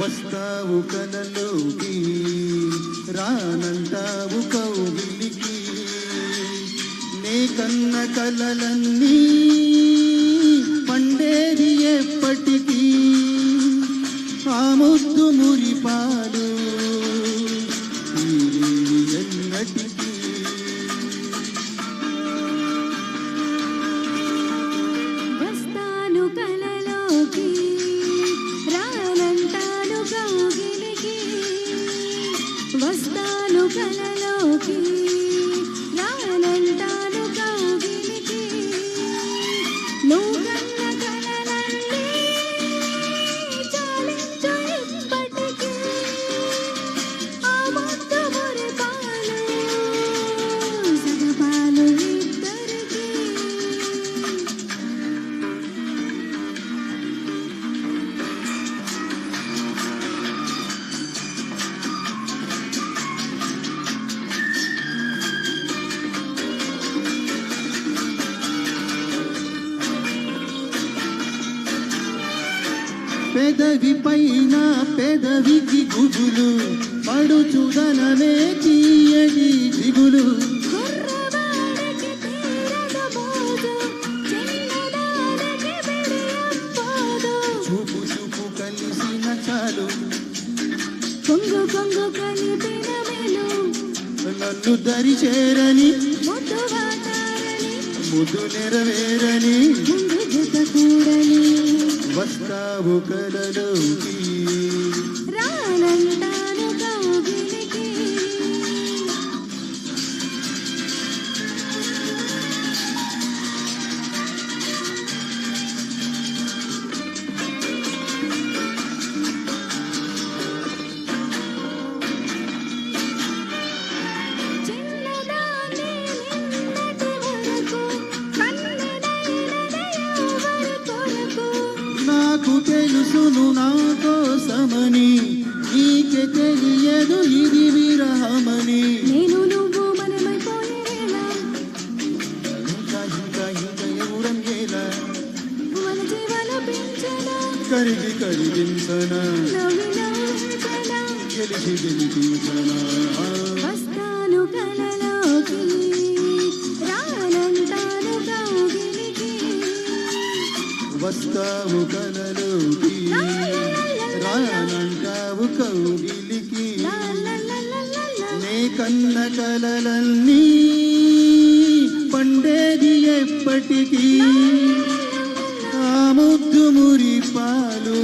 వస్తావు కనలోకి రానంటావు కౌగిలికి. నే కన్న కలలన్నీ పండేది పెదవి పైన పెదవికి గుబులు పడుచుదనమే తీయడి దిగులు. చూపు చూపు కలిసిన చాలు. కొంగు కొంగు కలిపిన నన్ను దరి చేరని ముద్దు నెరవేరని. ముందు జత కూడని, కలలోకి. రానంటాను నాకు తెలుసును నా కోసమని నీకే తెలియదు ఇది విరహమని. నేను నువ్వు మనమైపోయేలా? ఇంకా ఇంకా ఇంకా ఎవరంగేలా మన జీవన పెంచనా? కరిగి కరిగించనా? నవ్వి నవ్వించనా గెలిచి గెలిపించనా? వస్తావు కలలోకి. రానంటావు కౌగిలికి. నే కన్న కలలన్నీ పండేది ఎప్పటికీ. ఆ ముద్దు మురి పాలు